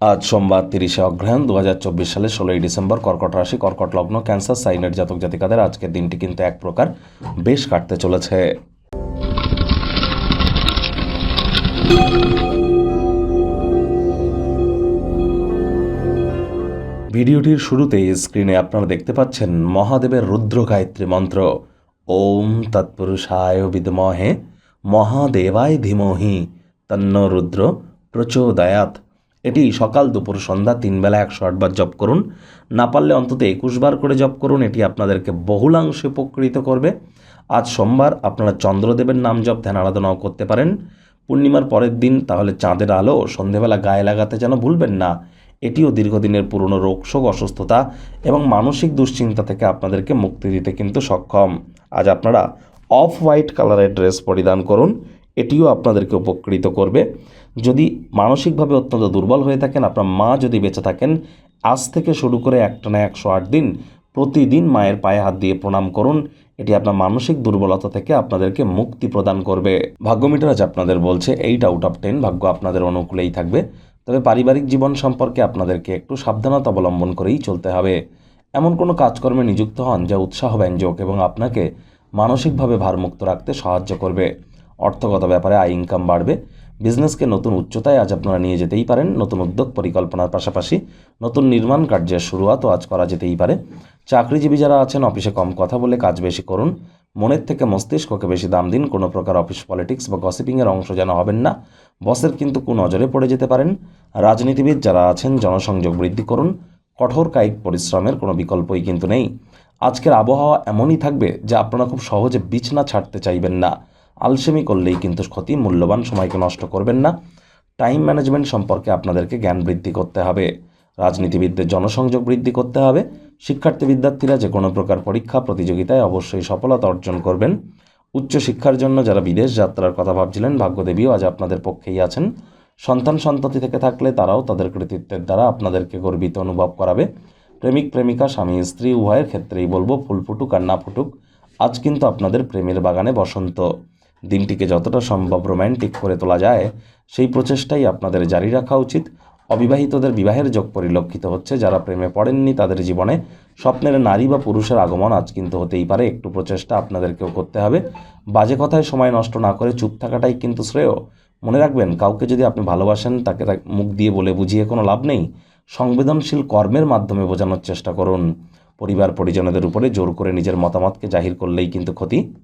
আজ সোমবার তিরিশে অগ্রহায়ণ দু হাজার চব্বিশ সালের ষোলোই ডিসেম্বর কর্কট রাশি, কর্কট লগ্ন, ক্যান্সার সাইনের জাতক জাতিকাদের আজকের দিনটি কিন্তু এক প্রকার বেশ কাটতে চলেছে। ভিডিওটির শুরুতেই স্ক্রিনে আপনারা দেখতে পাচ্ছেন মহাদেবের রুদ্র গায়ত্রী মন্ত্র। ওম তৎপুরুষায় বিদমহে মহাদেবায় ধীমহি। তন্ন রুদ্র প্রচোদয়াত এটি সকাল দুপুর সন্ধ্যা তিন বেলা একশো আটবার জপ করুন। না পারলে অন্তত একুশ বার করে জপ করুন, এটি আপনাদেরকে বহুলাংশে উপকৃত করবে। আজ সোমবার আপনারা চন্দ্রদেবের নাম জপ ধ্যান আরাধনাও করতে পারেন। পূর্ণিমার পরের দিন তাহলে চাঁদের আলো সন্ধেবেলা গায়ে লাগাতে যেন ভুলবেন না। এটিও দীর্ঘদিনের পুরনো রোগশোক অসুস্থতা এবং মানসিক দুশ্চিন্তা থেকে আপনাদেরকে মুক্তি দিতে কিন্তু সক্ষম। আজ আপনারা অফ হোয়াইট কালারের ড্রেস পরিধান করুন। এটিও আপনাদেরকে উপকৃত করবে। যদি মানসিকভাবে অত্যন্ত দুর্বল হয়ে থাকেন, আপনার মা যদি বেঁচে থাকেন, আজ থেকে শুরু করে একটানা একশো আট দিন প্রতিদিন মায়ের পায়ে হাত দিয়ে প্রণাম করুন। এটি আপনার মানসিক দুর্বলতা থেকে আপনাদেরকে মুক্তি প্রদান করবে। ভাগ্যমিটার আজ আপনাদের বলছে এইট আউট অফ টেন ভাগ্য আপনাদের অনুকূলেই থাকবে। তবে পারিবারিক জীবন সম্পর্কে আপনাদেরকে একটু সাবধানতা অবলম্বন করেই চলতে হবে। এমন কোনো কাজকর্মে নিযুক্ত হন যা উৎসাহ ব্যঞ্জক এবং আপনাকে মানসিকভাবে ভারমুক্ত রাখতে সাহায্য করবে। অর্থগত ব্যাপারে আয় ইনকাম বাড়বে। বিজনেসকে নতুন উচ্চতায় আজ আপনারা নিয়ে যেতেই পারেন। নতুন উদ্যোগ পরিকল্পনার পাশাপাশি নতুন নির্মাণ কার্যের শুরুয়াতও আজ করা যেতেই পারে। চাকরিজীবী যারা আছেন, অফিসে কম কথা বলে কাজ বেশি করুন। মনের থেকে মস্তিষ্ককে বেশি দাম দিন। কোনো প্রকার অফিস পলিটিক্স বা গসিপিংয়ের অংশ যেন হবেন না। বসের কিন্তু নজরে পড়ে যেতে পারেন। রাজনীতিবিদ যারা আছেন, জনসংযোগ বৃদ্ধি করুন। কঠোর কায়িক পরিশ্রমের কোনো বিকল্পই কিন্তু নেই। আজকের আবহাওয়া এমনই থাকবে যে আপনারা খুব সহজে বিছনা ছাড়তে চাইবেন না। আলসেমি করলেই কিন্তু ক্ষতি, মূল্যবান সময়কে নষ্ট করবেন না। টাইম ম্যানেজমেন্ট সম্পর্কে আপনাদেরকে জ্ঞান বৃদ্ধি করতে হবে। রাজনীতিবিদদের জনসংযোগ বৃদ্ধি করতে হবে। শিক্ষার্থী বিদ্যার্থীরা যে কোনো প্রকার পরীক্ষা, প্রতিযোগিতায় অবশ্যই সফলতা অর্জন করবেন। উচ্চশিক্ষার জন্য যারা বিদেশ যাত্রার কথা ভাবছিলেন, ভাগ্যদেবীও আজ আপনাদের পক্ষেই আছেন। সন্তান সন্ততি থেকে থাকলে তারাও তাদের কৃতিত্বের দ্বারা আপনাদেরকে গর্বিত অনুভব করাবে। প্রেমিক, প্রেমিকা, স্বামী, স্ত্রী, উভয়ের ক্ষেত্রেই বলব, ফুল ফুটুক আর না ফুটুক, আজ কিন্তু আপনাদের প্রেমের বাগানে বসন্ত। দিনটিকে যতটা সম্ভব রোম্যান্টিক করে তোলা যায়, সেই প্রচেষ্টাই আপনাদের জারি রাখা উচিত। অবিবাহিতদের বিবাহের যোগ পরিলক্ষিত হচ্ছে, যারা প্রেমে পড়েননি তাদের জীবনে স্বপ্নের নারী বা পুরুষের আগমন আজ কিন্তু হতেই পারে। একটু প্রচেষ্টা আপনাদেরকেও করতে হবে। বাজে কথায় সময় নষ্ট না করে চুপ থাকাটাই কিন্তু শ্রেয়। মনে রাখবেন, কাউকে যদি আপনি ভালোবাসেন, তাকে মুখ দিয়ে বলে বুঝিয়ে কোনো লাভ নেই। সংবেদনশীল কর্মের মাধ্যমে বোঝানোর চেষ্টা করুন। পরিবার পরিজনদের উপরে জোর করে নিজের মতামতকে জাহির করলেই কিন্তু ক্ষতি।